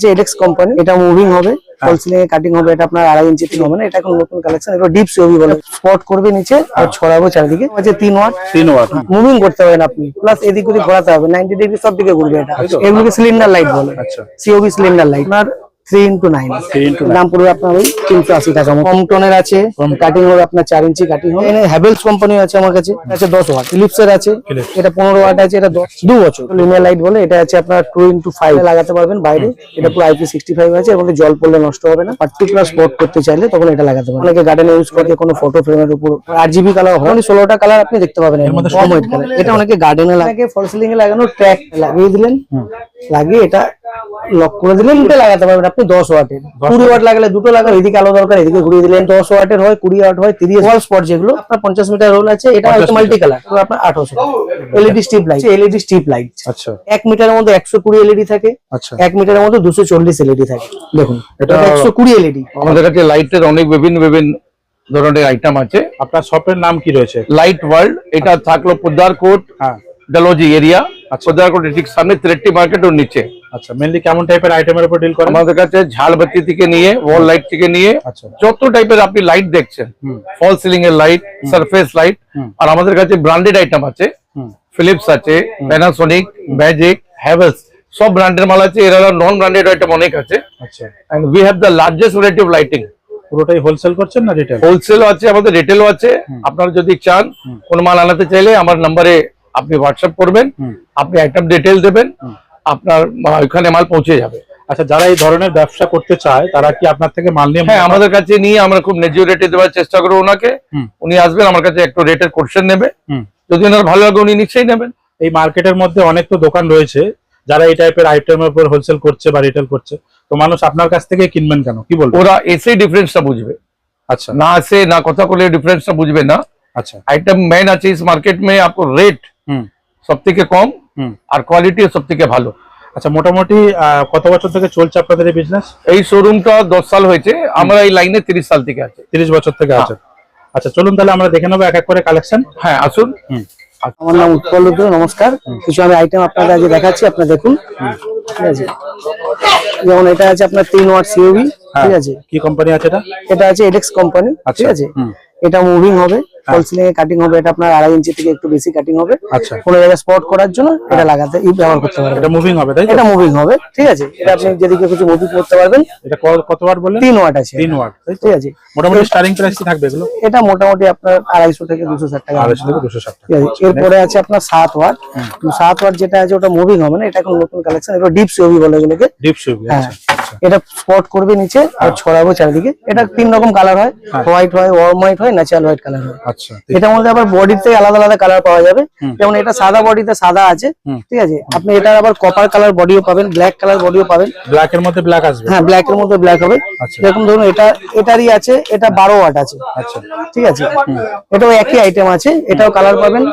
যে edX company এটা moving হবে ফলসিলিং এ কাটিং হবে এটা আপনার আড়াই ইঞ্চি তিন হবে না এটা এখন নতুন কালেকশন এটা ডিপ সিওভি বলে। স্পট করবে নিচে আর ছড়াবো চারিদিকে আছে তিন ওয়াট তিন ওয়াট মুভিং করতে পারেন আপনি প্লাস এদিক ওদিক ঘোরাতে হবে নাইনটি ডিগ্রি সব দিকে ঘুরবে এটা? এগুলোকে সিলিন্ডার লাইট বলে। আচ্ছা। সিওবি সিলিন্ডার লাইট আপনার থ্রি ইন্টু নাইন 3 দাম পড়বে আপনার ওই তিনশো আশি টাকা। কম টোনের আছে। কাটিং হবে আপনার চার ইঞ্চি কাটিং হবে। হ্যাভেলস কোম্পানি আছে আমার কাছে। আছে দশ ওয়াট ফিলিপস এর আছে এটা পনেরো ওয়াট আছে এটা দশ দু বছর। লিনিয়ার লাইট বলে এটা আছে আপনার টু ইন্টু ফাইভ লাগাতে পারবেন বাইরে। এটা পুরো আইপি সিক্সটি ফাইভ আছে এবং জল পড়লে নষ্ট হবে না। পার্টিকুলার স্পট করতে চাইলে তখন এটা লাগাতে পারবেন অনেকে গার্ডেনে ইউজ করে কোনো ফটো ফ্রেমের উপর। আর জিবি কালার হয় ষোলোটা কালার আপনি দেখতে পাবেন। এর মধ্যে কম কালার এটা অনেকে গার্ডেনে লাগে ফল সিলিং এ লাগানো ট্র্যাক লাগিয়ে দিলেন। লাগিয়ে এটা লক করে দিলেন লাগাতে পারবেন আপনি দশ ওয়াটের কুড়ি ওয়াট লাগালে দুটো লাগালে এদিকে আলো দরকার এদিকে ঘুরিয়ে দিলেন। দশ ওয়াটের হয় কুড়ি ওয়াট হয় তিরিশ ওয়াট স্পট যেগুলো আপনার পঞ্চাশ মিটার রোল আছে এটা হয়তো মাল্টি কালার আপনার আঠারোশো। LED strip light LED strip light আচ্ছা। এক মিটারের মধ্যে একশো কুড়ি এলইডি থাকে আচ্ছা। এক মিটারের মধ্যে দুশো চল্লিশ এলইডি থাকে। দেখুন এটা একশো কুড়ি এলইডি আমাদের কাছে লাইটের অনেক বিভিন্ন বিভিন্ন ধরনের আইটেম আছে। আপনার শপের নাম কি রয়েছে? লাইট ওয়ার্ল্ড এটা থাকল পোদ্দার কোট হ্যাঁ। ডালোজি এরিয়া পোদ্দার কোটের ঠিক সামনে তিরেট্টি মার্কেট ওর নিচে। আচ্ছা মেনলি কেমন টাইপের আইটেমের উপর ডিল করেন? আমাদের কাছে ঝাড়বাতি থেকে নিয়ে ওয়াল লাইট থেকে নিয়ে আচ্ছা। যত টাইপের আপনি লাইট দেখছেন ফল সিলিং এর লাইট সারফেস লাইট আর আমাদের কাছে ব্র্যান্ডেড আইটেম আছে ফিলিপস আছে প্যানাসোনিক ম্যাজিক হ্যাভেলস সব ব্র্যান্ডের মাল আছে এরা নন ব্র্যান্ডেড আইটেম অনেক আছে। আচ্ছা। And we have the largest variety of lighting পুরোটাই হোলসেল করছেন না রিটেল হোলসেল আছে আমাদের রিটেলও আছে। আপনারা যদি চান কোন মাল আনাতে চাইলে আমার নম্বরে আপনি হোয়াটসঅ্যাপ করবেন। আপনি আইটেম ডিটেল দেবেন। আপনার মানে ওইখানে মাল পৌঁছে যাবে। আচ্ছা যারা এই ধরনের ব্যবসা করতে চায় তারা কি আপনার থেকে মাল নিয়ে হ্যাঁ আমাদের কাছে নিয়ে আমরা খুব নেজিও রেটে দেওয়ার চেষ্টা করব ওনাকে। উনি আসবেন আমার কাছে একটু রেটের কোশ্চেন নেবে। যদি ওনার ভালো লাগে উনি নিশ্চয়ই নেবেন। এই মার্কেটের মধ্যে অনেক তো দোকান রয়েছে যারা এই টাইপের আইটেমের উপর হোলসেল করছে বা রিটেল করছে তো মানুষ আপনার কাছ থেকে কিনবেন কেন? কি বলব ওরা এসে ডিফারেন্সটা বুঝবে। আচ্ছা। না এসে না কথা বলে ডিফারেন্সটা বুঝবে না। আচ্ছা। আইটেম মেন আছে ইস মার্কেট মে আপনার রেট সব থেকে কম। আর কোয়ালিটি সব থেকে ভালো। আচ্ছা মোটামুটি আহ, কত বছর থেকে চলছে আপনাদের এই বিজনেস এই শোরুমটা দশ সাল হয়েছে। আমরা এই লাইনে তিরিশ সাল থেকে আছে। তিরিশ বছর থেকে আছে আচ্ছা চলুন তাহলে আমরা দেখে নেব এক এক করে কালেকশন হ্যাঁ আসুন। হুম। আমার নাম উৎপল রুদ্র নমস্কার। কিছু আমি আইটেম আপনাদের আজকে দেখাচ্ছি আপনারা দেখুন। ঠিক আছে। যেমন এটা আছে আপনার তিন ওয়াট সিওবি ঠিক আছে। কি কোম্পানি আছে এটা? এটা আছে এডেক্স কোম্পানি ঠিক আচ্ছা, আছে। হুম। এটা মুভিং হবে ফল সিলিং এ কাটিং হবে এটা আপনার আড়াই ইঞ্চি থেকে একটু বেশি কাটিং হবে। আচ্ছা। কোনো জায়গায় স্পট করার জন্য এটা লাগাতে ব্যবহার করতে পারবেন। এটা মুভিং হবে তাই এটা মুভিং হবে ঠিক আছে। এটা আপনি যেদিকে কিছু মুভি করতে পারবেন। এটা কত ওয়াট বললেন? তিন ওয়াট আছে। তিন ওয়াট ঠিক আছে। মোটামুটি স্টার্টিং প্রাইস কি থাকবে এগুলো? এটা মোটামুটি আপনার আড়াইশো থেকে দুশো ষাট টাকা। আড়াইশো থেকে দুশো ষাট ঠিক আছে। এরপরে আছে আপনার সাত ওয়াট সাত ওয়াট যেটা আছে ওটা মুভিং হবে না এটা এখন নতুন কালেকশন এটা ডিপ সিওবি বলে এগুলোকে। ডিপ সুইপ হ্যাঁ। আচ্ছা। এটা স্পট করবে নিচে আর ছড়াবো চারিদিকে। এটা তিন রকম কালার হয়। হোয়াইট হয় ওয়ার্ম হোয়াইট হয় ন্যাচারাল হোয়াইট কালার হয়। আচ্ছা। এটার মধ্যে আবার বডিতে আলাদা আলাদা কালার পাওয়া যাবে। যেমন এটা সাদা বডিতে সাদা আছে ঠিক আছে? আপনি এটার আবার কপার কালার বডিও পাবেন ব্ল্যাক কালার বডিও পাবেন। ব্ল্যাক এর মধ্যে ব্ল্যাক আসবে। হ্যাঁ ব্ল্যাক এর মধ্যে ব্ল্যাক হবে। আচ্ছা। যেরকম ধরুন এটা এটারই আছে এটা বারো ওয়াট আছে। আচ্ছা। ঠিক আছে? এটাও একই আইটেম আছে এটাও কালার পাবেন।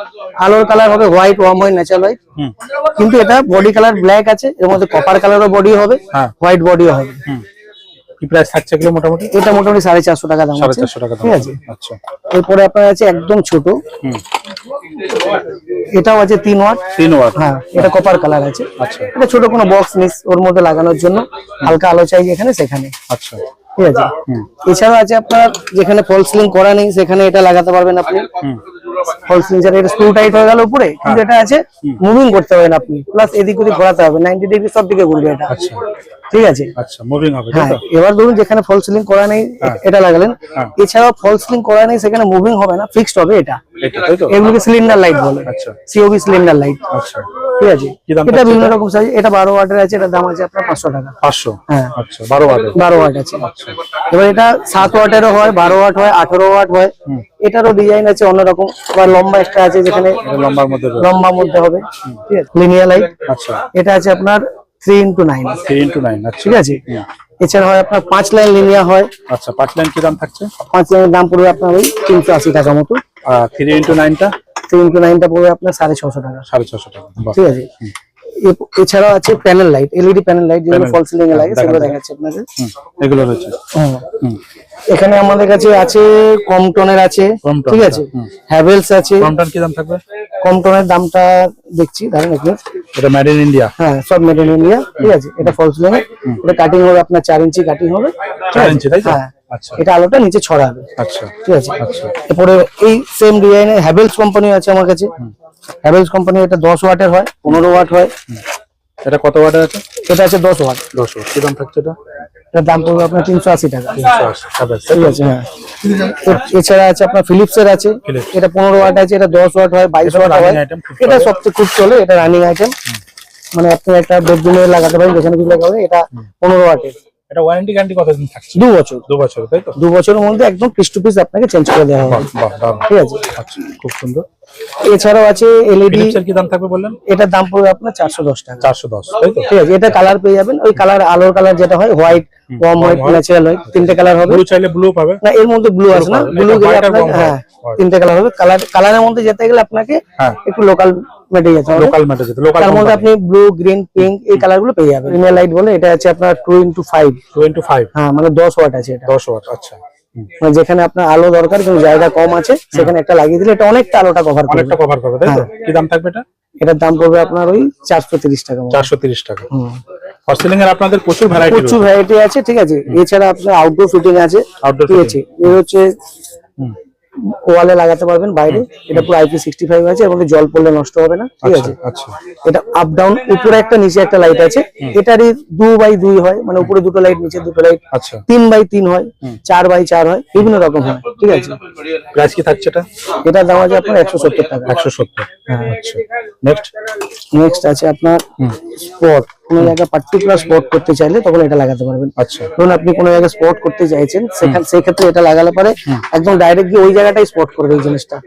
আলোর কালার হবে white warm white natural white কিন্তু এটা বডি কালার ব্ল্যাক আছে এর মধ্যে কপার কালারও বডি হবে হোয়াইট হোয়াইট বডিও হবে। কি প্রাইস থাকছে এগুলো মোটামুটি? এটা মোটামুটি সাড়ে চারশো টাকা দাম সাড়ে আছে চারশো টাকা ঠিক আছে। আচ্ছা। এরপরে আপনার আছে একদম ছোট। এটাও আছে তিন ওয়াট। তিন ওয়াট। হ্যাঁ এটা কপার কালার আছে। আচ্ছা। এটা ছোট কোনো বক্স মিস ওর মধ্যে লাগানোর জন্য। হালকা আলো চাই যেখানে সেখানে। আচ্ছা। ঠিক আছে? এছাড়াও আছে আপনার যেখানে ফল সিলিং করা নেই সেখানে এটা লাগাতে পারবেন আপনি। ফল সিলিং ছাড়া এটা স্ক্রু টাইট হয়ে গেল উপরে। কিন্তু এটা আছে মুভিং করতে পারবেন আপনি। প্লাস এদিক ওদিক ঘোরাতে হবে। নাইনটি ডিগ্রি সব দিকে ঘুরবে এটা। আচ্ছা। ঠিক আছে? আচ্ছা মুভিং হবে হ্যাঁ এবার ধরুন যেখানে ফল সিলিং করা নেই এটা লাগালেন। হ্যাঁ। এছাড়াও ফল সিলিং করা নেই সেখানে মুভিং হবে না ফিক্সড হবে এটা। এগুলোকে সিলিন্ডার লাইট বলে। আচ্ছা। সিওবি সিলিন্ডার লাইট আচ্ছা। ঠিক আছে? এটা বিভিন্ন রকম সাইজ এটা বারো ওয়াটের আছে এটা দাম আছে আপনার পাঁচশো টাকা। পাঁচশো? হ্যাঁ। আচ্ছা বারো ওয়াট আছে। এবার এটা সাত ওয়াটেরও হয় বারো ওয়াট হয় আঠারো ওয়াট হয়। এটারও ডিজাইন আছে অন্যরকম আবার লম্বা একটা আছে যেখানে লম্বার মধ্যে রয়েছে। লম্বা মধ্যে হবে। ঠিক আছে? লিনিয়ার লাইট আচ্ছা। এটা আছে আপনার three into nine three into nine ঠিক আছে? এছাড়া হয় আপনার পাঁচ লাইন হয়। আচ্ছা পাঁচ লাইন কি দাম থাকছে? পাঁচ লাইনের দাম পড়বে আপনার ওই তিনশো আশি টাকা মতো। আর থ্রি ইন্টু নাইনটা থ্রি ইন্টু নাইনটা পড়বে আপনার সাড়ে ছশো টাকা। সাড়ে ছশো টাকা। ঠিক আছে? এছাড়াও আছে panel light LED panel light যেগুলো ফল সিলিং এ লাগে সেগুলো দেখাচ্ছি আপনাকে এগুলো রয়েছে। এখানে আমাদের কাছে আছে কমটনের আছে ঠিক আছে? হ্যাভেলস আছে। কমটার কি দাম থাকবে? কমটনের দামটা দেখছি দাঁড়ান মিনিট এটা মেড ইন ইন্ডিয়া হ্যাঁ সব মেড ইন ইন্ডিয়া ঠিক আছে? এটা ফল সিলিং এটা কাটিং হবে আপনার চার ইঞ্চি কাটিং হবে। ঠিক চার ইঞ্চি তাই তো? হ্যাঁ। আচ্ছা। এটা আলোটা নিচে ছড়াবে। আচ্ছা। ঠিক আছে? আচ্ছা। এরপরে এই সেম ডিজাইনের হ্যাভেলস কোম্পানি আছে আমার কাছে। হ্যাভেলস কোম্পানি এটা দশ ওয়াটের হয় পনেরো ওয়াট হয়। এটা কত ওয়াটের আছে? এটা আছে দশ ওয়াট। দশ ওয়াট। কি দাম থাকছে এটা? এটার দাম পড়বে আপনার তিনশো আশি টাকা। আশি ঠিক আছে হ্যাঁ। এছাড়া আছে আপনার ফিলিপস এর আছে এটা পনেরো ওয়াট আছে এটা দশ ওয়াট হয় বাইশ ওয়াট হয়। এটা সবচেয়ে খুব চলে এটা রানিং আইটেম মানে আপনি একটা বেডরুমে লাগাতে পারেন যেখানে কিছু লাগাবেন এটা পনেরো ওয়াটের। এটা ওয়ারেন্টি গ্যারান্টি কতদিন থাকছে? দু বছর। দু বছর তাই তো? দু বছরের মধ্যে একদম পিস টু পিস আপনাকে চেঞ্জ করে দেওয়া হবে। ঠিক আছে? আচ্ছা খুব সুন্দর। এছাড়াও আছে এলইডি কি দাম থাকবে বললেন? দাম পড়বে আপনার চারশো দশ টাকা। চারশো দশ তাই তো? ঠিক আছে এটা কালার পেয়ে যাবেন। ওই কালার আলোর কালার যেটা হয় white warm white white। Natural white তিনটে কালার হবে। ব্লু চাইলে ব্লু পাবে। না এর মধ্যে ব্লু আছে না। ব্লু গেলে হ্যাঁ। তিনটে কালার হবে। কালার কালারের মধ্যে যেতে গেলে আপনাকে হ্যাঁ। একটু লোকাল মেটে লোকাল ম্যাটে লোকাল তার মধ্যে আপনি ব্লু গ্রিন পিঙ্ক এই কালারগুলো পেয়ে যাবেন। লাইট বলে এটা আছে আপনার ইন্টু হ্যাঁ মানে দশ ওয়াট আছে এটা। ওয়াট আচ্ছা। মানে যেখানে আপনার আলো দরকার কিন্তু জায়গা কম আছে সেখানে একটা লাগিয়ে দিলে এটা অনেকটা আলোটা কভার করবে। অনেকটা কভার করবে তাই তো? কি দাম থাকবে এটা? এটার দাম পড়বে আপনার ওই চারশো তিরিশ টাকা মতো। চারশো তিরিশ টাকা। হুম। হস্টেলিং এর আপনাদের প্রচুর ভ্যারাইটি প্রচুর ভ্যারাইটি আছে ঠিক আছে। এছাড়া আপনার আউটডোর ফিটিং আছে। আউটডোর ঠিক আছে। এ হচ্ছে ওয়ালে লাগাতে পারবেন বাইরে। এটা পুরো আইপি সিক্সটি ফাইভ আছে এবং জল পড়লে নষ্ট হবে না ঠিক আচ্ছা আছে? আচ্ছা। এটা আপ ডাউন উপরে একটা নিচে একটা লাইট আছে। এটারই দু বাই দুই হয় মানে উপরে দুটো লাইট নিচে দুটো লাইট আচ্ছা। তিন বাই তিন হয় চার বাই চার হয় বিভিন্ন রকম হয় ঠিক আছে? প্রাইস কি থাকছে এটা? এটা দাম আছে আপনার একশো সত্তর টাকা। একশো সত্তর। আচ্ছা। নেক্সট নেক্সট আছে আপনার স্পট কোনো জায়গায় পার্টিকুলার স্পট করতে চাইলে তখন এটা লাগাতে পারবেন। আচ্ছা। ধরুন আপনি কোনো জায়গায় স্পট করতে চাইছেন সেখানে সেই ক্ষেত্রে এটা লাগালে পরে একদম ডাইরেক্ট গিয়ে ওই জায়গাটাই স্পট করবে এই জিনিসটা।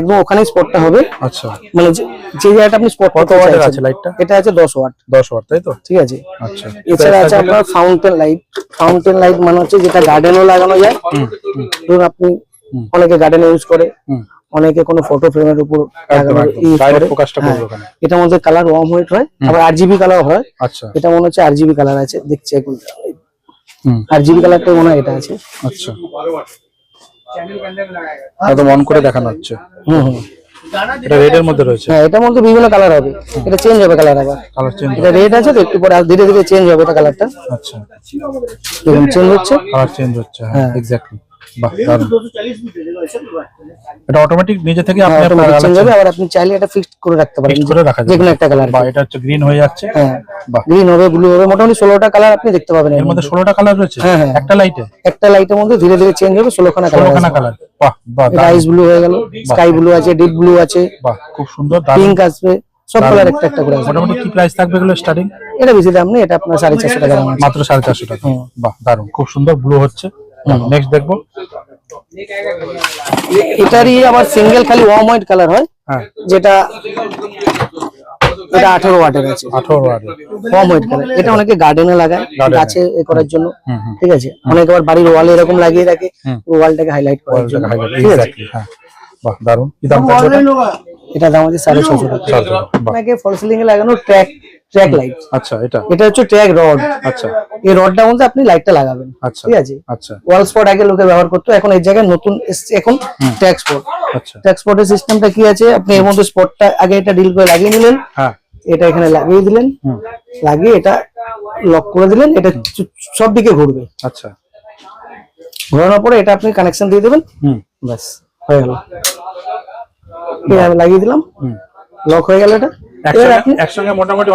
একদম ওখানেই স্পটটা হবে। আচ্ছা। মানে যে জায়গাটা আপনি স্পট কত করতে ওয়াটের আছে লাইটটা এটা আছে দশ ওয়াট দশ ওয়াট তাই তো? ঠিক আছে। আচ্ছা। এছাড়া আছে আপনার ফাউন্টেন লাইট ফাউন্টেন লাইট মানে হচ্ছে যেটা গার্ডেনও লাগানো যায়। ধরুন আপনি অনেকে গার্ডেনে ইউজ করে। অনেকে কোনো ফটো ফ্রেমের উপর হ্যাঁ। এটার মধ্যে কালার ওয়ার্ম হোয়াইট হয় আবার আর জিবি কালার হয়। আচ্ছা। এটা মনে হচ্ছে আর জিবি কালার আছে দেখছি এখন। কালারটা মনে হয় এটা আছে। আচ্ছা। একদম অন করে দেখানো হচ্ছে। হুম হুম। এটা রেড এর মধ্যে রয়েছে। হ্যাঁ এটার মধ্যে বিভিন্ন কালার হবে। এটা চেঞ্জ হবে কালার আবার। কালার চেঞ্জ এটা রেড আছে তো একটু পরে ধীরে ধীরে চেঞ্জ হবে এটা কালারটা আচ্ছা। চেঞ্জ হচ্ছে। কালার চেঞ্জ হচ্ছে হ্যাঁ। এক্স্যাক্টলি এটা অটোমেটিক নিজে থেকে আপনি চেঞ্জ হবে আবার আপনি চাইলে এটা ফিক্সড করে রাখতে পারেন। করে রাখা যাবে। একটা কালার বা এটা হচ্ছে গ্রিন হয়ে যাচ্ছে। হ্যাঁ বাহ। গ্রিন হবে ব্লু হবে মোটামুটি ষোলোটা কালার আপনি দেখতে পাবেন এর মধ্যে ষোলোটা কালার রয়েছে? হ্যাঁ, হ্যাঁ। একটা লাইটে একটা লাইটের মধ্যে ধীরে ধীরে চেঞ্জ হবে ষোলোখানা কালার ষোলোখানা কালার বাহ বাহ ব্লু হয়ে গেল স্কাই ব্লু আছে ডিপ ব্লু আছে। বাহ খুব সুন্দর পিঙ্ক আসবে সব কালার একটা একটা করে মোটামুটি কি প্রাইস থাকবে এগুলো স্টার্টিং এটা বেশি দাম নেই এটা আপনার সাড়ে চারশো টাকা মাত্র সাড়ে চারশো টাকা। বাহ দারুণ খুব সুন্দর ব্লু হচ্ছে। নেক্সট দেখব। এটারই আবার সিঙ্গেল খালি ওয়ার্ম হোয়াইট কালার হয় হ্যাঁ। যেটা এটা আঠারো ওয়াটের আছে। আঠারো আর ওয়ার্ম হোয়াইট কালার এটা অনেকে গার্ডেনে লাগায়। গাছে এ করার জন্য। ঠিক আছে? অনেকে আবার বাড়ির ওয়ালে এরকম লাগিয়ে রাখে ওয়ালটাকে হাইলাইট করার জন্য। ঠিক আছে হ্যাঁ। বাহ দারুণ। কি দাম? এটা দাম আছে সাড়ে ছশো টাকা। আপনাকে ফল সিলিং এ লাগানো ট্র্যাক ট্র্যাক লাইট আচ্ছা এটা? এটা হচ্ছে ট্র্যাক রড আচ্ছা। এই রডটার মধ্যে আপনি লাইটটা লাগাবেন আচ্ছা ঠিক আছে? আচ্ছা। ওয়াল স্পট আগে লোকে ব্যবহার করতো এখন এই জায়গায় নতুন এসছে এখন ট্র্যাক স্পট আচ্ছা। ট্র্যাক স্পটের সিস্টেমটা কি আছে? আপনি এর মধ্যে স্পটটা আগে এটা ডিল করে লাগিয়ে নিলেন হ্যাঁ। এটা এখানে লাগিয়ে দিলেন লাগিয়ে এটা লক করে দিলেন এটা সব দিকে ঘুরবে। আচ্ছা। ঘোরানোর পরে এটা আপনি কানেকশন দিয়ে দেবেন। হুম। ব্যাস হয়ে গেল। আমি লাগিয়ে দিলাম। লক হয়ে গেল এটা।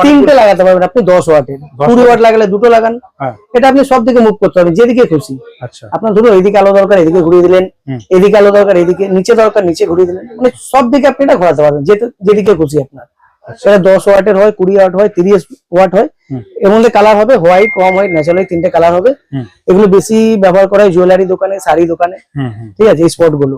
তিনটে লাগাতে পারবেন আপনি দশ ওয়াটের কুড়ি ওয়াট লাগালে দুটো লাগান। হ্যাঁ। এটা আপনি সব দিকে মুভ করতে পারবেন যেদিকে খুশি। আচ্ছা। আপনার ধরুন এইদিকে আলো দরকার এদিকে ঘুরিয়ে দিলেন। এদিকে আলো দরকার এদিকে নিচে দরকার নিচে ঘুরিয়ে দিলেন। মানে সব দিকে আপনি এটা ঘোরাতে পারবেন যেদিকে খুশি আপনার। সেটা দশ ওয়াটের হয় কুড়ি ওয়াট হয় তিরিশ ওয়াট হয়। হুম। এর মধ্যে কালার হবে হোয়াইট ওয়াম হোয়াইট ন্যাচারাল তিনটে কালার হবে। এগুলো বেশি ব্যবহার করা হয় জুয়েলারি দোকানে শাড়ি দোকানে। ঠিক আছে এই স্পটগুলো।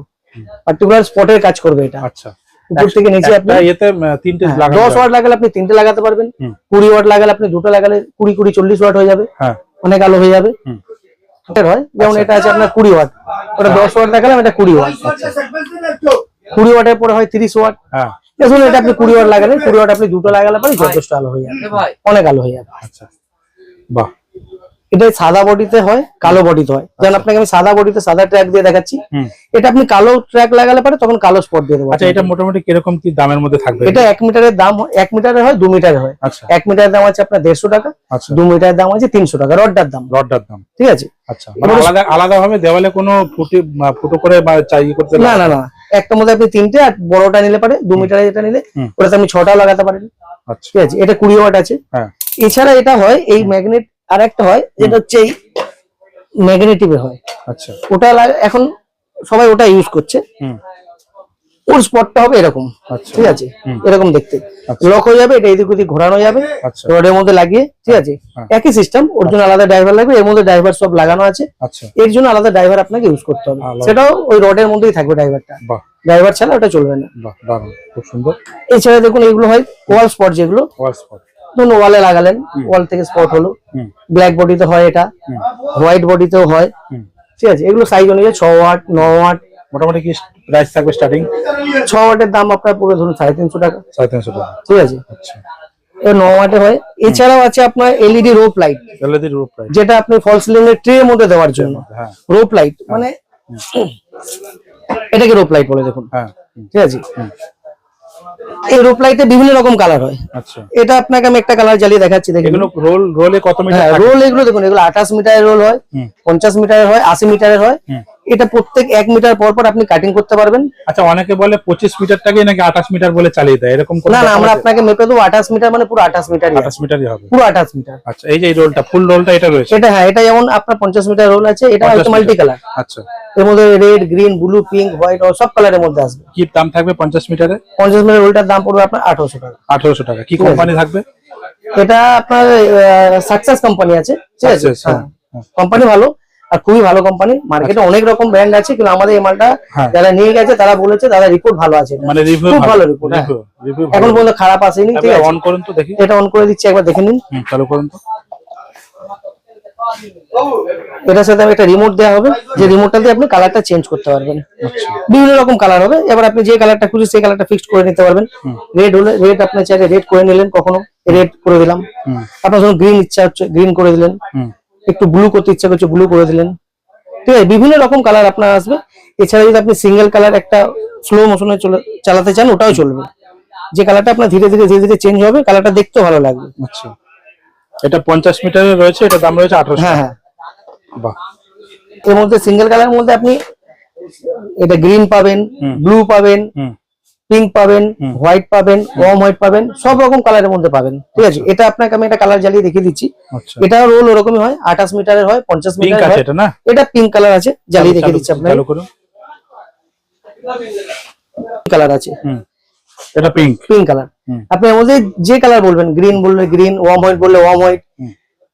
পার্টিকুলার স্পটের কাজ করবে এটা। আচ্ছা। উপর থেকে নিচে আপনি ইয়েতে তিনটে লাগানো দশ ওয়াট লাগালে আপনি তিনটে লাগাতে পারবেন। হুম। কুড়ি ওয়াট লাগালে আপনি দুটো লাগালে কুড়ি কুড়ি চল্লিশ ওয়াট হয়ে যাবে। হ্যাঁ। অনেক আলো হয়ে যাবে। হুম। হয়। যেমন এটা আছে আপনার কুড়ি ওয়াট ওটা দশ ওয়াট লাগালাম এটা কুড়ি ওয়াট কুড়ি ওয়াটের পরে হয় তিরিশ ওয়াট হ্যাঁ। দেখুন এটা আপনি কুড়ি ওয়াট লাগালেন কুড়ি ওয়াট আপনি দুটো লাগালে পরে যথেষ্ট আলো হয়ে যাবে। অনেক আলো হয়ে যাবে। আচ্ছা। বাহ। এটা সাদা বডিতে হয় কালো বডিতে হয়। যেমন আপনাকে আমি সাদা বডিতে সাদা ট্র্যাক দিয়ে দেখাচ্ছি। এটা আপনি কালো ট্র্যাক লাগালে পরে তখন কালো স্পট দিয়ে দেবো আচ্ছা এটা মোটামুটি কীরকম কি দামের মধ্যে থাকবে? এটা এক মিটারের দাম এক মিটারের হয় দু মিটারের হয়। আচ্ছা। এক মিটারের দাম আছে আপনার দেড়শো টাকা আচ্ছা। দু মিটারের দাম আছে তিনশো টাকা রডটার দাম। রডটার দাম। ঠিক আছে? আচ্ছা মানে আলাদা আলাদা ভাবে দেওয়ালে কোনো ফুটি ফুটো করে বা চাই করতে না না না। একটা মধ্যে আপনি তিনটে আর বড়টা নিলে পারে দু মিটারের যেটা নিলে হুম। ওটাতে আপনি ছটাও লাগাতে পারেন। আচ্ছা। ঠিক আছে? এটা কুড়ি ওয়াট আছে। হ্যাঁ। এছাড়া এটা হয় এই ম্যাগনেট আর একটা হয় যেটা হচ্ছে এই ম্যাগনেটিভে হয়। আচ্ছা। ওটা এখন সবাই ওটা ইউজ করছে। ওর স্পটটা হবে এরকম। আচ্ছা। ঠিক আছে? এরকম দেখতে। আচ্ছা। লক হয়ে যাবে এটা এদিক ওদিক ঘোরানো যাবে আচ্ছা। রডের মধ্যে লাগিয়ে ঠিক আছে? হ্যাঁ। একই সিস্টেম ওর জন্য আলাদা ড্রাইভার লাগবে এর মধ্যে ড্রাইভার সব লাগানো আছে। আচ্ছা। এর জন্য আলাদা ড্রাইভার আপনাকে ইউজ করতে হবে। সেটাও ওই রডের মধ্যেই থাকবে ড্রাইভারটা ড্রাইভার ছাড়া ওটা চলবে না। খুব সুন্দর। এছাড়া দেখুন এগুলো হয় ওয়াল স্পট যেগুলো। ওয়াল স্পট ধরুন ওয়ালে লাগালেন। ওয়াল থেকে স্পট হলো। হুম। ব্ল্যাক বডিতে হয় এটা। হোয়াইট বডিতেও হয়। ঠিক আছে? এগুলো সাইজ অনুযায়ী ছ ওয়াট ন ওয়াট মোটামুটি কি প্রাইস থাকবে স্টার্টিং ছ ওয়াটের দাম আপনার পুরো ধরুন সাড়ে তিনশো টাকা। সাড়ে তিনশো টাকা। ঠিক আছে? আচ্ছা। ন ওয়াটে হয়। এছাড়াও আছে আপনার LED rope light LED rope price যেটা আপনি ফলস সিলিংয়ের ট্রে এর মধ্যে দেওয়ার জন্য। হ্যাঁ। রোপ লাইট মানে এটাকে রোপ লাইট বলে দেখুন। হ্যাঁ। ঠিক আছে? এই রোপ বিভিন্ন রকম কালার হয়। আচ্ছা। এটা আপনাকে আমি একটা কালার জ্বালিয়ে দেখাচ্ছি দেখুন। এগুলো রোল রোলে কত মিটার হ্যাঁ রোল এগুলো দেখুন এগুলো আঠাশ মিটারের রোল হয় হুম। পঞ্চাশ মিটারের হয় আশি মিটারের হয়। এটা প্রত্যেক এক মিটার পর পর আপনি কাটিং করতে পারবেন। আচ্ছা অনেকে বলে পঁচিশ মিটারটাকে নাকি আঠাশ মিটার বলে চালিয়ে দেয় এরকম না না আমরা আপনাকে মেপে দেবো আঠাশ মিটার মানে পুরো আঠাশ মিটার আঠাশ মিটারই হবে। পুরো আঠাশ মিটার। আচ্ছা এই যে রোলটা ফুল রোলটা এটা রয়েছে? এটা হ্যাঁ এটা যেমন আপনার পঞ্চাশ মিটার রোল আছে এটা 50 হচ্ছে মাল্টি কালার আচ্ছা। এর মধ্যে red green blue pink white সব কালারের মধ্যে আসবে। কি দাম থাকবে পঞ্চাশ মিটারে? পঞ্চাশ মিটার রোলটার দাম পড়বে আপনার আঠারোশো টাকা। আঠারোশো টাকা। কি কোম্পানি থাকবে? এটা আপনার সাকসেস কোম্পানি আছে ঠিক আছে? হ্যাঁ। কোম্পানি ভালো আর খুবই ভালো কোম্পানি মার্কেটে অনেক রকম ব্র্যান্ড আছে কিন্তু আমাদের এই মালটা হ্যাঁ। যারা নিয়ে গেছে তারা বলেছে তারা রিপোর্ট ভালো আছে। মানে খুব ভালো। report, হ্যাঁ। এখন পর্যন্ত খারাপ আসেনি ঠিক আছে। অন করুন তো দেখি। এটা অন করে দিচ্ছি একবার দেখে নিন। চালু করুন তো। এটার সাথে আমি একটা রিমোট দেওয়া হবে যে রিমোটটা দিয়ে আপনি কালারটা চেঞ্জ করতে পারবেন। আচ্ছা। বিভিন্ন রকম কালার হবে এবার আপনি যে কালারটা খুঁজে সেই কালারটা ফিক্সড করে নিতে পারবেন। রেড হলে রেড আপনি চাইলে রেড করে নিলেন কখনো রেড করে দিলাম। আপনার যখন গ্রিন ইচ্ছা হচ্ছে গ্রিন করে দিলেন। একটু ব্লু করতে ইচ্ছা করছে ব্লু করে দিলেন। ঠিক আছে বিভিন্ন রকম কালার আপনার আসবে। এছাড়া যদি আপনি সিঙ্গেল কালার একটা স্লো মোশনে চলে চালাতে চান ওটাও চলবে। যে কালারটা আপনার ধীরে ধীরে ধীরে ধীরে চেঞ্জ হবে কালারটা দেখতেও ভালো লাগবে। আচ্ছা। এটা পঞ্চাশ মিটারের রয়েছে এটা দাম রয়েছে আঠারোশো। হ্যাঁ হ্যাঁ। বাহ। এর মধ্যে সিঙ্গেল কালারের মধ্যে আপনি এটা গ্রিন পাবেন ব্লু পাবেন পিঙ্ক পাবেন হোয়াইট পাবেন ওয়ার্ম হোয়াইট পাবেন সব রকম কালারের মধ্যে পাবেন। ঠিক আছে? এটা আপনাকে আমি একটা কালার জ্বালিয়ে দেখিয়ে দিচ্ছি। আচ্ছা। এটা রোল ওরকমই হয় আঠাশ মিটারের হয় পঞ্চাশ মিটার হয়। এটা পিঙ্ক কালার আছে জ্বালিয়ে দেখিয়ে দিচ্ছি আপনাকে। কালার আছে। হুম। এটা পিঙ্ক পিঙ্ক কালার আপনি মধ্যে যে কালার বলবেন গ্রিন বললে গ্রিন ওয়ার্ম হোয়াইট বললে ওয়ার্ম হোয়াইট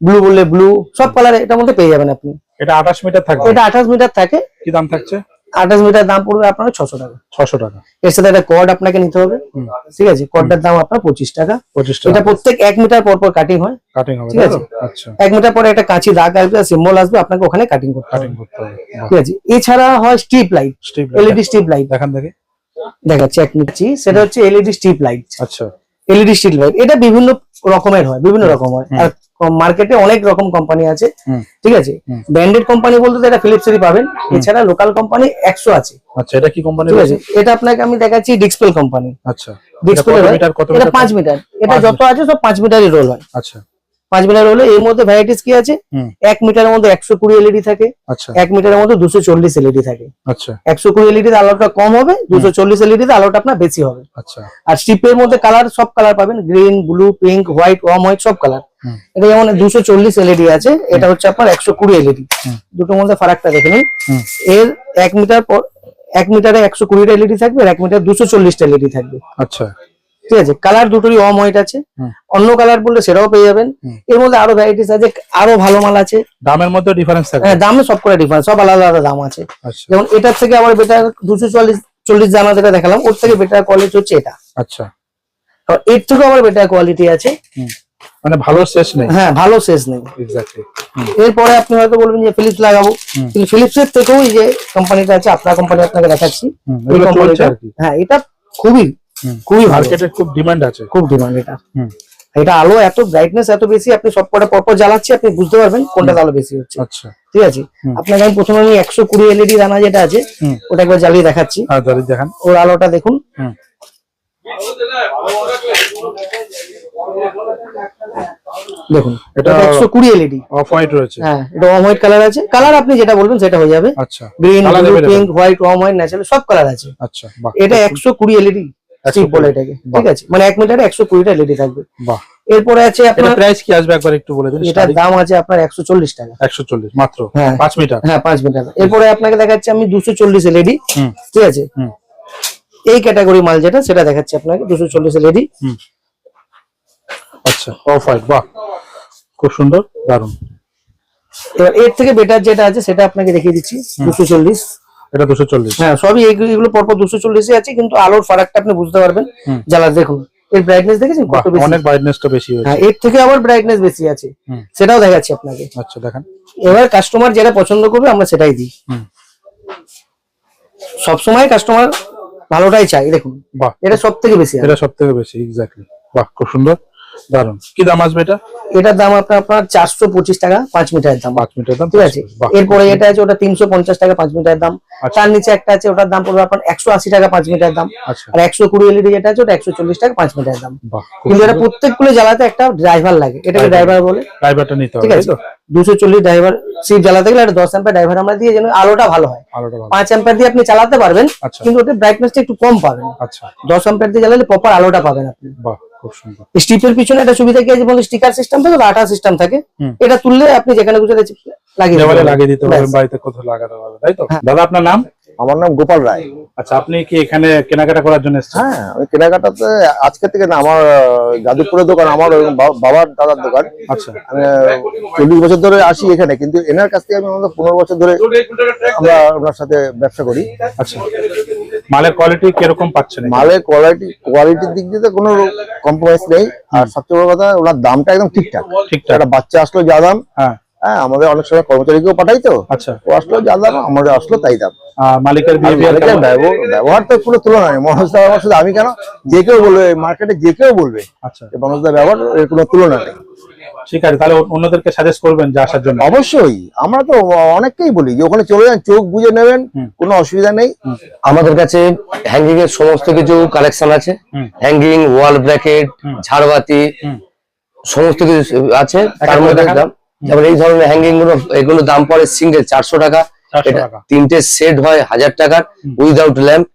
ব্লু বললে ব্লু সব কালার এটার মধ্যে পেয়ে যাবেন আপনি। এটা আঠাশ মিটার থাকে এটা আঠাশ মিটার থাকে। কি দাম থাকছে? আঠাশ মিটার দাম পড়বে আপনার ছশো টাকা। ছশো টাকা। এর সাথে একটা কর্ড আপনাকে নিতে হবে। ঠিক আছে? কর্ডটার দাম আপনার পঁচিশ টাকা। পঁচিশ এটা টাকা প্রত্যেক এক মিটার পর পর কাটিং হয়। কাটিং হবে ঠিক আছে। আচ্ছা। এক মিটার পরে একটা কাঁচি দাগ আসবে সিম্বল আসবে আপনাকে ওখানে কাটিং করতে হবে। কাটিং করতে হবে। ঠিক আছে? এছাড়া হয় strip light LED strip light দেখান দেখে। দেখাচ্ছি এক নিচ্ছি সেটা হচ্ছে এলইডি স্ট্রিপ লাইট আচ্ছা। এলইডি স্ট্রিট লাইট এটা বিভিন্ন রকমের হয় বিভিন্ন রকম হয়। আর মার্কেটে অনেক রকম কোম্পানি আছে ঠিক আছে? ব্র্যান্ডেড কোম্পানি বলতে তো এটা ফিলিপসেরই পাবেন এছাড়া লোকাল কোম্পানি একশো আছে। আচ্ছা এটা কি কোম্পানি ঠিক আছে? এটা আপনাকে আমি দেখাচ্ছি ডিসপ্লে কোম্পানি আচ্ছা। ডিসপ্লে এটা পাঁচ মিটার এটা যত আছে সব পাঁচ মিটারই রোল হয়। আচ্ছা। পাঁচ মিটার হলে এর মধ্যে ভ্যারাইটিস কি আছে? এক মিটারের মধ্যে একশো কুড়ি এলইডি থাকে আচ্ছা। এক মিটারের মধ্যে দুশো চল্লিশ এলইডি থাকে। আচ্ছা। একশো কুড়ি এলইডি আলোটা কম হবে দুশো চল্লিশ এলইডি আলোটা আপনার বেশি হবে। আচ্ছা। আর স্ট্রিপের মধ্যে কালার সব কালার পাবেন green blue pink white warm white সব কালার এটা যেমন দুশো চল্লিশ এলইডি আছে এটা হচ্ছে আপনার একশো কুড়ি এলইডি দুটোর মধ্যে ফারাকটা দেখে নিন। এর এক মিটার পর এক মিটারে একশো কুড়িটা এলইডি থাকবে আর এক মিটার দুশো চল্লিশটা এলইডি থাকবে। আচ্ছা। ঠিক আছে কালার দুটোরই ওয়ার্ম হোয়াইট আছে। অন্য কালার বললে সেটাও পেয়ে যাবেন। এর মধ্যে আরও ভ্যারাইটিস আছে আরও ভালো মাল আছে। দামের মধ্যে ডিফারেন্স থাকে হ্যাঁ, দামে সব করে ডিফারেন্স সব আলাদা আলাদা দাম আছে। আচ্ছা। যেমন এটার থেকে আমার বেটার দুশো চল্লিশ চল্লিশ জানা যেটা দেখালাম ওর থেকে বেটার কোয়ালিটি হচ্ছে এটা। আচ্ছা। এর থেকে আমার বেটার কোয়ালিটি আছে। মানে ভালো শেষ নেই। হ্যাঁ ভালো শেষ নেই। এক্স্যাক্টলি এরপরে আপনি হয়তো বলবেন যে ফিলিপস লাগাবো। কিন্তু ফিলিপস এর থেকেও এই যে কোম্পানিটা আছে আপনার কোম্পানি আপনাকে দেখাচ্ছি। হ্যাঁ এটা খুবই খুবই ভালো। মার্কেটে খুব ডিমান্ড আছে। খুব ডিমান্ড এটা। হুম। এটা আলো এত ব্রাইটনেস এত বেশি আপনি সব কটা পরপর জ্বালাচ্ছি আপনি বুঝতে পারবেন কোনটা আলো বেশি হচ্ছে। আচ্ছা। ঠিক আছে? আপনাকে আমি প্রথমে আমি একশো কুড়ি এলইডি রানা যেটা আছে ওটা একবার জ্বালিয়ে দেখাচ্ছি। হ্যাঁ দেখান। ওর আলোটা দেখুন। দেখুন এটা- এটা একশো কুড়ি এলইডি অফ হোয়াইট রয়েছে। হ্যাঁ এটা হোয়াইট কালার আছে। কালার আপনি যেটা বলবেন সেটা হয়ে যাবে। আচ্ছা। Green blue pink white white natural সব কালার আছে। আচ্ছা এটা একশো কুড়ি এলইডি 120 বলে এটাকে। ঠিক আছে? মানে এক মিটারে একশো কুড়িটা এলইডি থাকবে। বাহ। এরপরে আছে আপনার প্রাইস কি? আসবে একবার একটু বলে দিন। এটার দাম আছে আপনার একশো চল্লিশ টাকা। একশো চল্লিশ মাত্র? হ্যাঁ। পাঁচ মিটার? হ্যাঁ পাঁচ মিটার। এরপরে আপনাকে দেখাচ্ছি আমি দুশো চল্লিশ এলইডি ঠিক আছে? হুম। এই ক্যাটাগরি মাল যেটা সেটা দেখাচ্ছি আপনাকে দুশো চল্লিশ এলইডি হুম। আচ্ছা অফ হোয়াইট বাহ। খুব সুন্দর দারুণ এবার এর থেকে বেটার যেটা আছে সেটা আপনাকে দেখিয়ে দিচ্ছি দুশো চল্লিশ। এটা দুশো চল্লিশ। হ্যাঁ সবই এগুলো পরপর দুশো চল্লিশে আছে কিন্তু আলোর ফারাকটা আপনি বুঝতে পারবেন। জ্বালা দেখুন এর ব্রাইটনেস দেখেছেন? কত বেশি? অনেক ব্রাইটনেসটা বেশি হয়েছে। হ্যাঁ এর থেকে আবার ব্রাইটনেস বেশি আছে। সেটাও দেখাচ্ছি আপনাকে। আচ্ছা দেখেন। এবার কাস্টমার যেটা পছন্দ করবে আমরা সেটাই দিই। সবসময় কাস্টমার ভালোটাই চাই দেখুন। এটা সব থেকে বেশি এটা সব থেকে বেশি এক্স্যাক্টলি বাহ খুব সুন্দর। দারুণ কি দাম আসবে এটা? এটার দাম আপনার আপনার চারশো পঁচিশ টাকা পাঁচ মিটারের দাম। পাঁচ মিটার দাম? ঠিক আছে? এরপরে এটা আছে ওটা তিনশো পঞ্চাশ টাকা পাঁচ মিটারের দাম। আচ্ছা। তার নিচে একটা আছে ওটার দাম পড়বে আপনার একশো আশি টাকা পাঁচ মিটারের দাম। আচ্ছা। আর একশো কুড়ি এলইডি যেটা আছে ওটা একশো চল্লিশ টাকা পাঁচ মিটারের দাম। কিন্তু এটা প্রত্যেকগুলো জ্বালাতে একটা ড্রাইভার লাগে। এটাকে ড্রাইভার বলে। ড্রাইভারটা নিতে হবে ঠিক আছে দুশো চল্লিশ ড্রাইভার সিট জ্বালাতে গেলে একটা দশ অ্যাম্পার ড্রাইভার আমরা দিয়ে যেন আলোটা ভালো হয়। পাঁচ অ্যাম্পার দিয়ে আপনি চালাতে পারবেন আচ্ছা। কিন্তু ওটা ব্রাইটনেসটা একটু কম পাবেন। দশ অ্যাম্পার দিয়ে জ্বালালে প্রপার আলোটা পাবেন আপনি। খুব সুন্দর স্টিপের পিছনে একটা সুবিধা কি আছে বলে স্টিকার সিস্টেম থাকে বা আঠা সিস্টেম থাকে এটা তুললে আপনি যেখানে খুশি লাগিয়ে। লাগিয়ে দিতে পারবেন। বাড়িতে কোথাও লাগাতে পারবেন তাই তো হ্যাঁ। দাদা আপনার নাম আমার নাম গোপাল রায়। আচ্ছা আপনি কি এখানে কেনাকাটা করার জন্য এসেছেন? হ্যাঁ আমি কেনাকাটাতে আজকে থেকে না আমার যাদবপুরের দোকান আমার বাবার দাদার দোকান। আচ্ছা। আমি চল্লিশ বছর ধরে আসি এখানে কিন্তু এনার কাছ থেকে আমি আমাদের পনেরো বছর ধরে আমরা ওনার সাথে ব্যবসা করি। আচ্ছা। মালের কোয়ালিটি কীরকম পাচ্ছেন মালের কোয়ালিটি কোয়ালিটির দিক দিয়ে তো কোনো কম্প্রোমাইজ নেই। আর সবচেয়ে বড় কথা ওনার দামটা একদম ঠিকঠাক। ঠিকঠাক। একটা বাচ্চা আসলো যা দাম হ্যাঁ। হ্যাঁ আমাদের অনেক সময় কর্মচারীকেও পাঠাই তো। আচ্ছা। ও আসলো যা দাম আমাদের আসলো তাই দাম। মালিকের ব্যবহার তো পুরো তুলনা নেই মনোজদা আমার শুধু আমি কেন? যে কেউ বলবে মার্কেটে যে কেউ বলবে আচ্ছা। দা ব্যবহার এর কোনো তুলনা নেই। ঠিক আছে তাহলে অন্যদেরকে সাজেস্ট করবেন যে আসার জন্য। অবশ্যই আমরা তো অনেককেই বলি যে ওখানে চলে যান চোখ বুঝে নেবেন। কোনো অসুবিধা নেই। আমাদের কাছে হ্যাঙ্গিং এর সমস্ত কিছু কালেকশন আছে। হ্যাঙ্গিং ওয়াল ব্র্যাকেট ঝাড়বাতি সমস্ত কিছু আছে তার মধ্যে দাম। যেমন এই ধরনের হ্যাঙ্গিংগুলো এগুলো দাম পড়ে সিঙ্গেল চারশো টাকা। এটা তিনটে সেট হয় হাজার টাকার। উইদাউট ল্যাম্প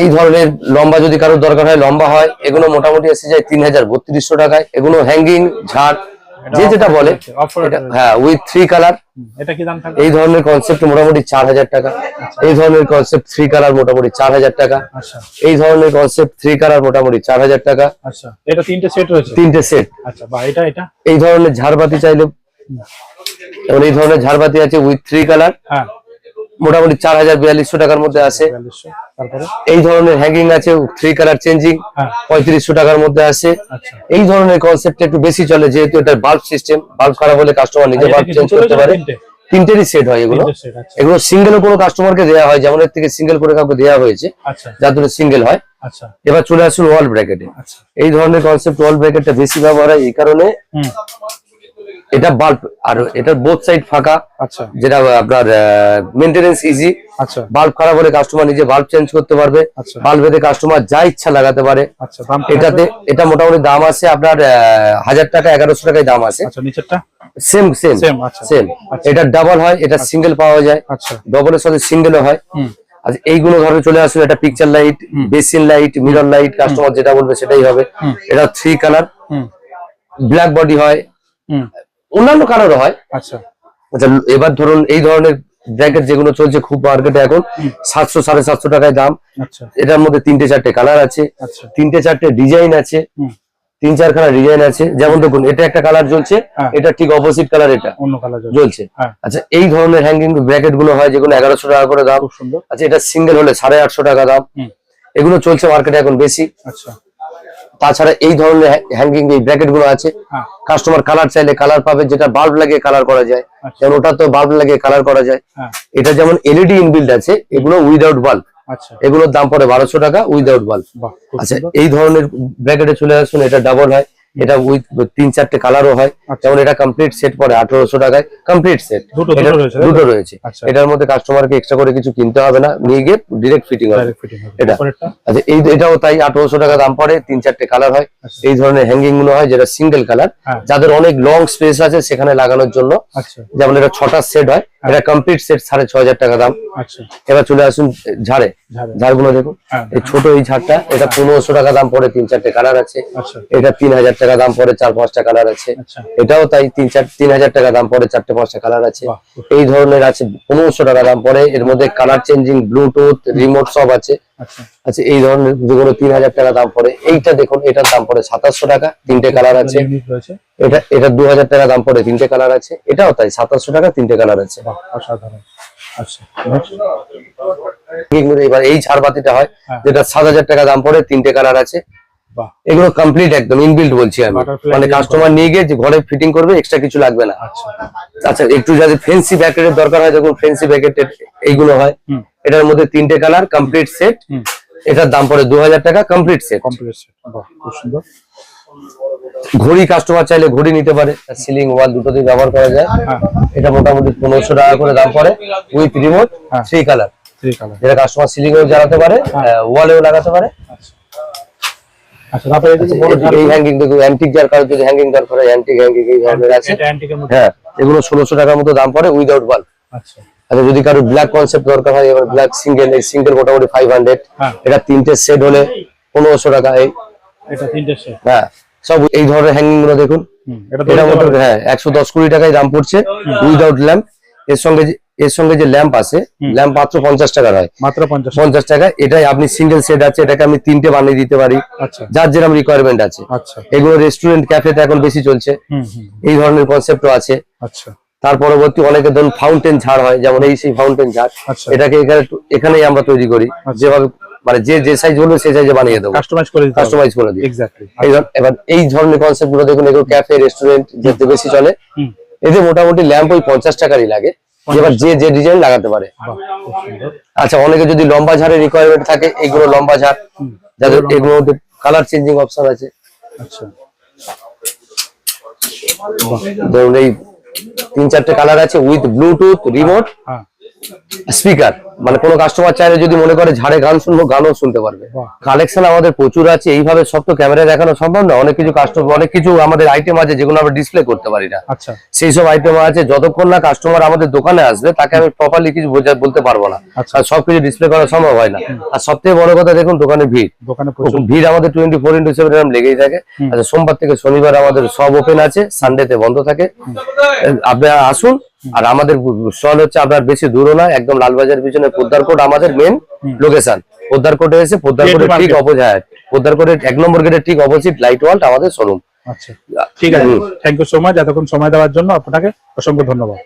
এই ধরনের লম্বা যদি কারোর দরকার হয় লম্বা হয় এগুলো মোটামুটি এসে যায় তিন হাজার বত্রিশশো টাকায়। এগুলো হ্যাঙ্গিং ঝাড় যে যেটা বলে। হ্যাঁ উইথ থ্রি কালার এই ধরনের কনসেপ্ট মোটামুটি চার হাজার টাকা এই ধরনের কনসেপ্ট থ্রি কালার মোটামুটি চার হাজার টাকা। আচ্ছা। এই ধরনের কনসেপ্ট থ্রি কালার মোটামুটি চার হাজার টাকা। আচ্ছা। এটা তিনটে সেট রয়েছে? তিনটে সেট আচ্ছা বা এটা এটা? এই ধরনের ঝাড়বাতি চাইলে এবং এই ধরনের ঝাড়বাতি আছে উইথ থ্রি কালার মোটামুটি চার হাজার বিয়াল্লিশশো টাকার মধ্যে আছে। এই ধরনের হ্যাঙ্গিং আছে থ্রি কালার চেঞ্জিং পঁয়ত্রিশশো টাকার মধ্যে আছে। আচ্ছা। এই ধরনের কনসেপ্ট একটু বেশি চলে যেহেতু এটা বাল্ব সিস্টেম বাল্ব খারাপ হলে কাস্টমার নিজে বাল্ব চেঞ্জ করতে পারে। তিনটেরই সেট হয় এগুলো। আচ্ছা। এগুলো সিঙ্গেলও কোনো কাস্টমারকে দেওয়া হয় যেমন এর থেকে সিঙ্গেল করে কাউকে দেওয়া হয়েছে আচ্ছা। যার জন্য সিঙ্গেল হয়। এবার চলে আসুন ওয়াল ব্র্যাকেটে এই ধরনের কনসেপ্ট ওয়াল ব্র্যাকেটটা বেশি ব্যবহার হয় এই কারণে এটা বাল্ব আর এটার বোথ সাইড ফাঁকা আচ্ছা। যেটা আপনার মেনটেনেন্স ইজি আচ্ছা। বাল্ব খারাপ হলে কাস্টমার নিজে বাল্ব চেঞ্জ করতে পারবে। আচ্ছা। বাল্বেতে কাস্টমার যা ইচ্ছা লাগাতে পারে। আচ্ছা এটাতে এটা মোটামুটি দাম আছে আপনার হাজার টাকা এগারোশো টাকায় দাম আছে। আচ্ছা নিচেরটা? সেম সেম আচ্ছা। সেম আচ্ছা। এটা ডাবল হয় এটা সিঙ্গেল পাওয়া যায়। আচ্ছা। ডবলের সাথে সিঙ্গেলও হয়। আচ্ছা এইগুলো ধরো চলে আসবে এটা picture light basin light mirror light customer যেটা বলবে সেটাই হবে। এটা থ্রি কালার হুম। ব্ল্যাক বডি হয়। হুম। অন্যান্য কালারও হয়। আচ্ছা। আচ্ছা এবার ধরুন এই ধরনের ব্র্যাকেট যেগুলো চলছে খুব মার্কেটে এখন সাতশো সাড়ে সাতশো টাকায় দাম। আচ্ছা। এটার মধ্যে তিনটে চারটে কালার আছে। আচ্ছা। তিনটে চারটে ডিজাইন আছে। তিন চারখানা ডিজাইন আছে। যেমন দেখুন এটা একটা কালার জ্বলছে হ্যাঁ। এটা ঠিক অপোজিট কালার এটা। অন্য কালার জ্বলছে। হ্যাঁ। আচ্ছা এই ধরনের হ্যাঙ্গিং ব্র্যাকেটগুলো হয় যেগুলো এগারোশো টাকা করে দাম। সুন্দর। আচ্ছা এটা সিঙ্গেল হলে সাড়ে আটশো টাকা দাম। এগুলো চলছে মার্কেটে এখন বেশি। আচ্ছা। তাছাড়া এই ধরনের হ্যাঙ্গিং এই ব্র্যাকেটগুলো আছে হ্যাঁ। কাস্টমার কালার চাইলে কালার পাবে যেটা বাল্ব লাগিয়ে কালার করা যায়। আচ্ছা। যেমন ওটা তো বাল্ব লাগিয়ে কালার করা যায়। হ্যাঁ। এটা যেমন এলইডি ইনবিল্ড আছে এগুলো উইদাউট বাল্ব আচ্ছা। এগুলোর দাম পড়ে বারোশো টাকা উইদাউট বাল্ব আচ্ছা এই ধরনের ব্র্যাকেটে চলে আসুন এটা ডাবল হয়। এটা উইথ তিন চারটে কালারও হয়। আচ্ছা। যেমন এটা কমপ্লিট সেট পরে আঠারোশো টাকায় কমপ্লিট সেট দুটো রয়েছে আচ্ছা। এটার মধ্যে কাস্টমারকে এক্সট্রা করে কিছু কিনতে হবে না। নিয়ে গিয়ে ডিরেক্ট ফিটিং হবে। এটা। আচ্ছা এই এটাও তাই আঠারোশো টাকা দাম পড়ে তিন চারটে কালার হয়। আচ্ছা। এই ধরনের হ্যাঙ্গিংগুলো হয় যেটা সিঙ্গেল কালার হ্যাঁ। যাদের অনেক লং স্পেস আছে সেখানে লাগানোর জন্য। যেমন এটা ছটা সেট হয়। এটা কমপ্লিট সেট সাড়ে ছ হাজার টাকা দাম। আচ্ছা। এবার চলে আসুন ঝাড়ে। ঝাড়ে। ঝাড়গুলো দেখুন। হ্যাঁ। এই ছোট এই ঝাড়টা এটা পনেরোশো টাকা দাম পরে তিন চারটে কালার আছে। আচ্ছা। এটা তিন হাজার টাকা দাম পরে চার পাঁচটা কালার আছে। আচ্ছা। এটাও তাই তিন চার তিন হাজার টাকা দাম পরে চারটে পাঁচটা কালার আছে। এই ধরনের আছে পনেরোশো টাকা দাম পরে এর মধ্যে কালার চেঞ্জিং ব্লুটুথ রিমোট সব আছে। আচ্ছা। আচ্ছা এই ধরনের যেগুলো তিন হাজার টাকা দাম পড়ে এইটা দেখুন এটার দাম পড়ে সাতাশশো টাকা তিনটে কালার আছে। এটা এটা দু হাজার টাকা দাম পড়ে তিনটে কালার আছে। এটাও তাই সাতাশশো টাকা তিনটে কালার আছে। আচ্ছা এবার এই ঝাড়বাতিটা হয় হ্যাঁ। যেটা সাত হাজার টাকা দাম পড়ে তিনটে কালার আছে। এগুলো কমপ্লিট একদম ইনবিল্ড বলছি আমি। মানে কাস্টমার নিয়ে গিয়ে ঘরে ফিটিং করবে এক্সট্রা কিছু লাগবে না। আচ্ছা। আচ্ছা একটু যদি ফেন্সি ব্যাকেটের দরকার হয় দেখুন ফেন্সি ব্যাকেটের এইগুলো হয়। এটার মধ্যে তিনটে কালার কমপ্লিট সেট এটার দাম পড়ে দু হাজার টাকা কমপ্লিট সেট কমপ্লিট খুব সুন্দর। ঘড়ি কাস্টমার চাইলে ঘড়ি নিতে পারে। সিলিং ওয়াল দুটোতেই ব্যবহার করা যায়। হ্যাঁ। এটা মোটামুটি পনেরোশো টাকা করে দাম পড়ে উইথ রিমোট। থ্রি কালার যেটা কাস্টমার সিলিং এও জ্বালাতে পারে ওয়ালেও লাগাতে পারে। হয় মধ্যে। হ্যাঁ এগুলো ষোলোশো টাকার মতো দাম পড়ে উইদাউট বাল্ব আচ্ছা যদি কারও ব্ল্যাক কনসেপ্ট দরকার হয় এবার ব্ল্যাক সিঙ্গেল এই সিঙ্গেল মোটামুটি ফাইভ হান্ড্রেড হ্যাঁ। এটা তিনটে সেট হলে পনেরোশো টাকা এই। এটা তিনটে সেট হ্যাঁ সব এই ধরনের হ্যাঙ্গিংগুলো দেখুন। এটা মোটামুটি হ্যাঁ একশো দশ কুড়ি টাকায় দাম পড়ছে উইদাউট ল্যাম্প এর সঙ্গে এর সঙ্গে যে ল্যাম্প আছে ল্যাম্প মাত্র পঞ্চাশ টাকার হয়। মাত্র পঞ্চাশ টাকা। এটাই আপনি সিঙ্গেল সেট আছে এটাকে আমি তিনটে বানিয়ে দিতে পারি। আচ্ছা। যার যেরকম রিকোয়ারমেন্ট আছে। আচ্ছা। এগুলো রেস্টুরেন্ট ক্যাফেতে এখন বেশি চলছে। এই ধরনের কনসেপ্টও আছে। আচ্ছা। তার পরবর্তী অনেকে ধরুন ফাউন্টেন ঝাড় হয় যেমন এই সেই ফাউন্টেন ঝাড়। আচ্ছা। এটাকে এখানে এখানেই আমরা তৈরি করি। যেভাবে মানে যে যে সাইজ বলবে সেই সাইজে বানিয়ে দেবো। কাস্টমাইজ করে কাস্টমাইজ করে দিই। এক্স্যাক্টলি এবার এই ধরনের কনসেপ্টগুলো দেখুন এগুলো ক্যাফে রেস্টুরেন্ট যেতে বেশি চলে। এতে মোটামুটি ল্যাম্প ওই পঞ্চাশ টাকারই লাগে। এবার যে যে ডিজাইন লাগাতে পারে। আচ্ছা অনেকে যদি লম্বা ঝাড়ের রিকোয়ারমেন্ট থাকে এইগুলো লম্বা ঝাড়। যাদের এগুলোর মধ্যে কালার চেঞ্জিং অপশন আছে। আচ্ছা। ধরুন এই তিন চারটে কালার আছে উইথ ব্লুটুথ রিমোট স্পিকার মানে কোনো কাস্টমার চাইলে যদি মনে করে ঝাড়ে গান শুনব গানও শুনতে পারবে। কালেকশন আমাদের প্রচুর আছে এইভাবে সব তো ক্যামেরায় দেখানো সম্ভব না অনেক কিছু কাস্টমার অনেক কিছু আমাদের আইটেম আছে যেগুলো আমরা ডিসপ্লে করতে পারি না। আচ্ছা। সেই সব আইটেম আছে যতক্ষণ না কাস্টমার আমাদের দোকানে আসবে তাকে আমি প্রপারলি কিছু বলতে পারব না। আচ্ছা। আর সবকিছু ডিসপ্লে করা সম্ভব হয় না। আর সব থেকে বড় কথা দেখুন দোকানে ভিড়। দোকানে ভিড় আমাদের টোয়েন্টি ফোর ইন্টু সেভেন এরকম লেগেই থাকে। আচ্ছা সোমবার থেকে শনিবার আমাদের সব ওপেন আছে সানডেতে বন্ধ থাকে। আপনারা আসুন আর আমাদের স্টল হচ্ছে আপনার বেশি দূরও না একদম লালবাজার পিছনে পোদ্দারকোট আমাদের মেন লোকেশন পোদ্দারকোটে এসে পোদ্দারকোটের ঠিক। অপোজিট পোদ্দারকোটের এক নম্বর গেটের ঠিক অপোজিট লাইট ওয়ার্ল্ড আমাদের শোরুম আচ্ছা ঠিক আছে। থ্যাংক ইউ সো মাচ এতক্ষণ সময় দেওয়ার জন্য আপনাকে অসংখ্য ধন্যবাদ।